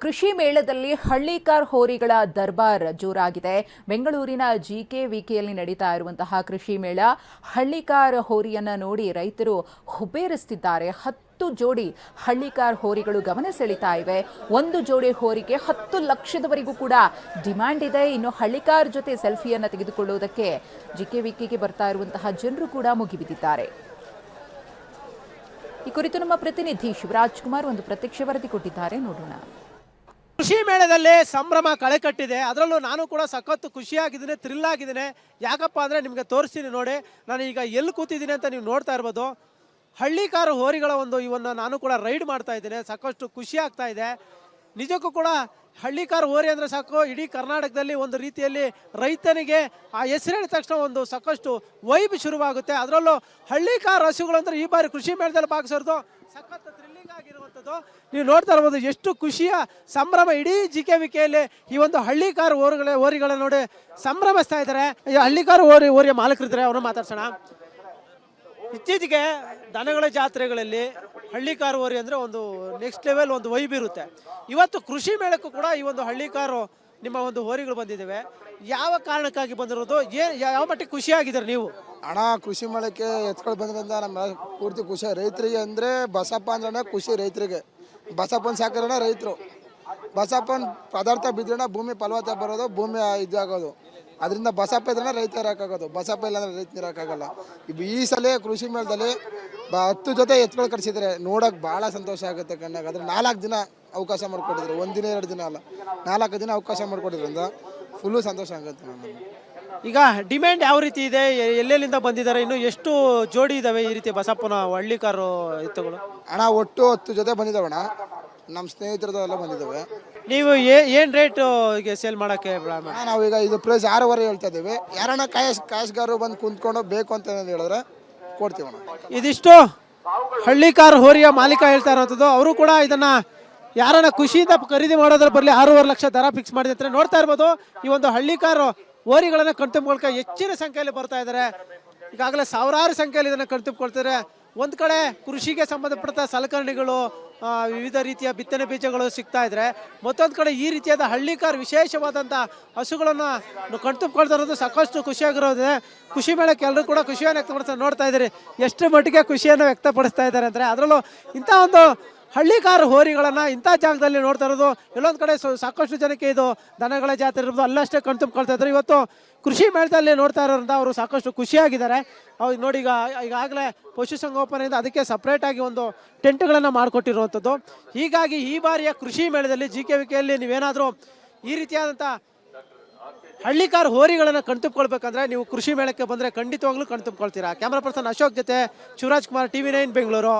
ಕೃಷಿ ಮೇಳದಲ್ಲಿ ಹಳ್ಳಿಕಾರ್ ಹೋರಿಗಳ ದರ್ಬಾರ್ ಜೋರಾಗಿದೆ. ಬೆಂಗಳೂರಿನ ಜಿಕೆ ವಿಕೆಯಲ್ಲಿ ನಡೀತಾ ಇರುವಂತಹ ಕೃಷಿ ಮೇಳ ಹಳ್ಳಿಕಾರ್ ಹೋರಿಯನ್ನ ನೋಡಿ ರೈತರು ಹುಬ್ಬೇರಿಸ್ತಿದ್ದಾರೆ. ಹತ್ತು ಜೋಡಿ ಹಳ್ಳಿಕಾರ್ ಹೋರಿಗಳು ಗಮನ ಸೆಳೀತಾ ಇವೆ. ಒಂದು ಜೋಡಿ ಹೋರಿಗೆ ಹತ್ತು ಲಕ್ಷದವರೆಗೂ ಕೂಡ ಡಿಮ್ಯಾಂಡ್ ಇದೆ. ಇನ್ನು ಹಳ್ಳಿಕಾರ್ ಜೊತೆ ಸೆಲ್ಫಿಯನ್ನ ತೆಗೆದುಕೊಳ್ಳುವುದಕ್ಕೆ ಜಿಕೆ ವಿಕೆಗೆ ಬರ್ತಾ ಇರುವಂತಹ ಜನರು ಕೂಡ ಮುಗಿಬಿದ್ದಿದ್ದಾರೆ. ಈ ಕುರಿತು ನಮ್ಮ ಪ್ರತಿನಿಧಿ ಶಿವರಾಜ್ ಕುಮಾರ್ ಒಂದು ಪ್ರತ್ಯಕ್ಷ ವರದಿ ಕೊಟ್ಟಿದ್ದಾರೆ. ನೋಡೋಣ. ಕೃಷಿ ಮೇಳದಲ್ಲಿ ಸಂಭ್ರಮ ಕಳೆ ಕಟ್ಟಿದೆ. ಅದರಲ್ಲೂ ನಾನು ಕೂಡ ಸಖತ್ತು ಖುಷಿಯಾಗಿದ್ದೀನಿ ಥ್ರಿಲ್ ಆಗಿದ್ದೀನಿ. ಯಾಕಪ್ಪ ಅಂದರೆ ನಿಮಗೆ ತೋರಿಸ್ತೀನಿ ನೋಡಿ. ನಾನು ಈಗ ಎಲ್ಲಿ ಕೂತಿದ್ದೀನಿ ಅಂತ ನೀವು ನೋಡ್ತಾ ಇರ್ಬೋದು. ಹಳ್ಳಿಕಾರು ಹೋರಿಗಳ ಒಂದು ಇವನ್ನು ನಾನು ಕೂಡ ರೈಡ್ ಮಾಡ್ತಾ ಇದ್ದೀನಿ. ಸಾಕಷ್ಟು ಖುಷಿ ಆಗ್ತಾ ಇದೆ. ನಿಜಕ್ಕೂ ಕೂಡ ಹಳ್ಳಿಕಾರು ಹೋರಿ ಅಂದರೆ ಸಾಕು. ಇಡೀ ಕರ್ನಾಟಕದಲ್ಲಿ ಒಂದು ರೀತಿಯಲ್ಲಿ ರೈತನಿಗೆ ಆ ಹೆಸರು ಹೇಳಿದ ತಕ್ಷಣ ಒಂದು ಸಾಕಷ್ಟು ವೈಬ್ ಶುರುವಾಗುತ್ತೆ. ಅದರಲ್ಲೂ ಹಳ್ಳಿಕಾರ ಹಸುಗಳು ಅಂದರೆ ಈ ಬಾರಿ ಕೃಷಿ ಮೇಳದಲ್ಲಿ ಭಾಗಿಸೋದು ಸಖತ್ ಥ್ರಿಲ್ಲಿಂಗ್ ಆಗಿರುವಂಥದ್ದು. ನೀವು ನೋಡ್ತಾ ಇರ್ಬೋದು ಎಷ್ಟು ಖುಷಿಯ ಸಂಭ್ರಮ ಇಡೀ ಜಿ ಕೆ ವಿಕೆಯಲ್ಲಿ ಈ ಒಂದು ಹಳ್ಳಿಕಾರು ಓರಿಗಳ ಓರಿಗಳ ನೋಡಿ ಸಂಭ್ರಮಿಸ್ತಾ ಇದ್ದಾರೆ. ಹಳ್ಳಿ ಹಳ್ಳಿಕಾರು ಓರಿ ಓರಿಯ ಮಾಲಕರಿದ್ದಾರೆ ಅವ್ರನ್ನ ಮಾತಾಡ್ಸೋಣ. ಇತ್ತೀಚೆಗೆ ದನಗಳ ಜಾತ್ರೆಗಳಲ್ಲಿ ಹಳ್ಳಿ ಕಾರುವರಿ ಅಂದರೆ ಒಂದು ನೆಕ್ಸ್ಟ್ ಲೆವೆಲ್ ಒಂದು ವೈಬ್ ಇರುತ್ತೆ. ಇವತ್ತು ಕೃಷಿ ಮೇಳಕ್ಕೂ ಕೂಡ ಈ ಒಂದು ಹಳ್ಳಿಕಾರು ನಿಮ್ಮ ಒಂದು ಹೋರಿಗಳು ಬಂದಿದ್ದಾವೆ. ಯಾವ ಕಾರಣಕ್ಕಾಗಿ ಬಂದಿರೋದು? ಏನು ಯಾವ ಮಟ್ಟಿಗೆ ಖುಷಿಯಾಗಿದ್ದಾರೆ ನೀವು? ಹಣ ಕೃಷಿ ಮೇಳಕ್ಕೆ ಎತ್ಕೊಂಡು ಬಂದ್ರಿಂದ ನಮ್ಮ ಪೂರ್ತಿ ಖುಷಿ. ರೈತರಿಗೆ ಅಂದರೆ ಬಸಪ್ಪ ಅಂದ್ರೆ ಖುಷಿ ರೈತರಿಗೆ. ಬಸಪ್ಪನ ಸಾಕಿರೋಣ ರೈತರು. ಬಸಪ್ಪನ ಪದಾರ್ಥ ಬಿದ್ದರೆ ಭೂಮಿ ಫಲವತ್ತ ಬರೋದು, ಭೂಮಿ ಇದಾಗೋದು ಅದರಿಂದ ಬಸಪ್ಪ ಇದ್ರೆ ರೈತರು ಇರೋಕ್ಕಾಗೋದು ಬಸಪ್ಪ ಇಲ್ಲಾಂದ್ರೆ ರೈತ ಇರೋಕ್ಕಾಗಲ್ಲ ಈ ಸಲ ಕೃಷಿ ಮೇಳದಲ್ಲಿ ಬ ಹತ್ತು ಜೊತೆ ಎತ್ತುಗಳು ಕಟ್ಸಿದ್ರೆ ನೋಡೋಕೆ ಭಾಳ ಸಂತೋಷ ಆಗುತ್ತೆ ಕಣ್ಣಾಗ ಅದ್ರ ನಾಲ್ಕು ದಿನ ಅವಕಾಶ ಮಾಡಿಕೊಟ್ಟಿದ್ರು. ಒಂದಿನ ಎರಡು ದಿನ ಅಲ್ಲ. ನಾಲ್ಕು ದಿನ ಅವಕಾಶ ಮಾಡಿಕೊಟ್ಟಿದ್ರಿಂದ ಫುಲ್ಲು ಸಂತೋಷ ಆಗುತ್ತೆ ನಮಗೆ ಈಗ ಡಿಮ್ಯಾಂಡ್ ಯಾವ ರೀತಿ ಇದೆ? ಎಲ್ಲೆಲ್ಲಿಂದ ಬಂದಿದ್ದಾರೆ? ಇನ್ನು ಎಷ್ಟು ಜೋಡಿ ಇದಾವೆ ಈ ರೀತಿ ಬಸಪ್ಪನ ಹಳ್ಳಿಕಾರು ಎತ್ತುಗಳು ಅಣ್ಣ ಒಟ್ಟು ಹತ್ತು ಜೊತೆ ಬಂದಿದ್ದಾವಣ್ಣ ನಮ್ಮ ಸ್ನೇಹಿತರದ್ದು ಎಲ್ಲ ಬಂದಿದ್ದಾವೆ ನೀವು ಏನು ರೇಟ್ ಈಗ ಸೇಲ್ ಮಾಡಕ್ಕೆ ನಾವು ಈಗ ನಾವೀಗ ಇದು ಪ್ರೈಸ್ ಆರೂವರೆ ಹೇಳ್ತಾ ಇದ್ದೀವಿ. ಯಾರನ್ನ ಕಾಯಸ್ ಕಾಯಸ್ಗಾರರು ಬಂದು ಕುಂತ್ಕೊಂಡು ಬೇಕು ಅಂತ ಏನಾದ್ರು ಹೇಳಿದ್ರೆ ಕೊಡ್ತೀವಣ್ಣ ಇದಿಷ್ಟು ಹಳ್ಳಿಕಾರ್ ಹೋರಿಯ ಮಾಲೀಕ ಹೇಳ್ತಾ ಇರೋಂಥದ್ದು. ಅವರು ಕೂಡ ಇದನ್ನ ಯಾರನ್ನ ಖುಷಿಯಿಂದ ಖರೀದಿ ಮಾಡೋದ್ರ ಬರಲಿ ಆರೂವರೆ ಲಕ್ಷ ದರ ಫಿಕ್ಸ್ ಮಾಡಿದ್ರೆ ನೋಡ್ತಾ ಇರ್ಬೋದು. ಈ ಒಂದು ಹಳ್ಳಿಕಾರ್ ಹೋರಿಗಳನ್ನ ಕಣ್ತುಂಬಿಕೊಳ್ಕ ಹೆಚ್ಚಿನ ಸಂಖ್ಯೆಯಲ್ಲಿ ಬರ್ತಾ ಇದ್ದಾರೆ ಈಗಾಗಲೇ ಸಾವಿರಾರು ಸಂಖ್ಯೆಯಲ್ಲಿ ಇದನ್ನು ಕಣ್ತುಂಬಿಕೊಳ್ತಾರೆ ಒಂದು ಕಡೆ ಕೃಷಿಗೆ ಸಂಬಂಧಪಟ್ಟ ಸಲಕರಣೆಗಳು ವಿವಿಧ ರೀತಿಯ ಬಿತ್ತನೆ ಬೀಜಗಳು ಸಿಗ್ತಾ ಇದ್ರೆ ಮತ್ತೊಂದು ಕಡೆ ಈ ರೀತಿಯಾದ ಹಳ್ಳಿಕಾರ್ ವಿಶೇಷವಾದಂಥ ಹಸುಗಳನ್ನು ಕಣ್ತುಂಬಿಕೊಳ್ತಾ ಇರೋದು ಸಾಕಷ್ಟು ಖುಷಿಯಾಗಿರೋದಿದೆ ಖುಷಿ ಮೇಳಕ್ಕೆ ಎಲ್ಲರೂ ಕೂಡ ಖುಷಿಯನ್ನು ವ್ಯಕ್ತಪಡಿಸ್ತಾ ನೋಡ್ತಾ ಇದ್ದೀರಿ. ಎಷ್ಟು ಮಟ್ಟಿಗೆ ಖುಷಿಯನ್ನು ವ್ಯಕ್ತಪಡಿಸ್ತಾ ಇದ್ದಾರೆ ಅಂದರೆ ಅದರಲ್ಲೂ ಇಂಥ ಒಂದು ಹಳ್ಳಿಕಾರು ಹೋರಿಗಳನ್ನು ಇಂಥ ಜಾಗದಲ್ಲಿ ನೋಡ್ತಾ ಇರೋದು, ಎಲ್ಲೊಂದು ಕಡೆ ಸಾಕಷ್ಟು ಜನಕ್ಕೆ ಇದು ದನಗಳ ಜಾತ್ರೆ ಇರ್ಬೋದು, ಅಲ್ಲಷ್ಟೇ ಕಣ್ತುಂಬಿಕೊಳ್ತಾ ಇದ್ದಾರೆ ಇವತ್ತು ಕೃಷಿ ಮೇಳದಲ್ಲಿ ನೋಡ್ತಾ ಇರೋದ್ರಿಂದ ಅವರು ಸಾಕಷ್ಟು ಖುಷಿಯಾಗಿದ್ದಾರೆ. ಅವ್ರು ನೋಡಿ ಈಗ, ಈಗಾಗಲೇ ಪಶುಸಂಗೋಪನೆಯಿಂದ ಅದಕ್ಕೆ ಸಪ್ರೇಟಾಗಿ ಒಂದು ಟೆಂಟ್ಗಳನ್ನು ಮಾಡಿಕೊಟ್ಟಿರುವಂಥದ್ದು. ಹೀಗಾಗಿ ಈ ಬಾರಿಯ ಕೃಷಿ ಮೇಳದಲ್ಲಿ ಜಿ ಕೆ ವಿಕೆಯಲ್ಲಿ ನೀವೇನಾದರೂ ಈ ರೀತಿಯಾದಂಥ ಹಳ್ಳಿಕಾರ ಹೋರಿಗಳನ್ನು ಕಣ್ತುಂಬಿಕೊಳ್ಬೇಕಂದ್ರೆ ನೀವು ಕೃಷಿ ಮೇಳಕ್ಕೆ ಬಂದರೆ ಖಂಡಿತವಾಗ್ಲೂ ಕಣ್ತುಂಬ್ಕೊಳ್ತೀರಾ ಕ್ಯಾಮ್ರಾ ಪರ್ಸನ್ ಅಶೋಕ್ ಜೊತೆ ಶಿವರಾಜ್ ಕುಮಾರ್ ಟಿವಿ ನೈನ್, ಬೆಂಗಳೂರು.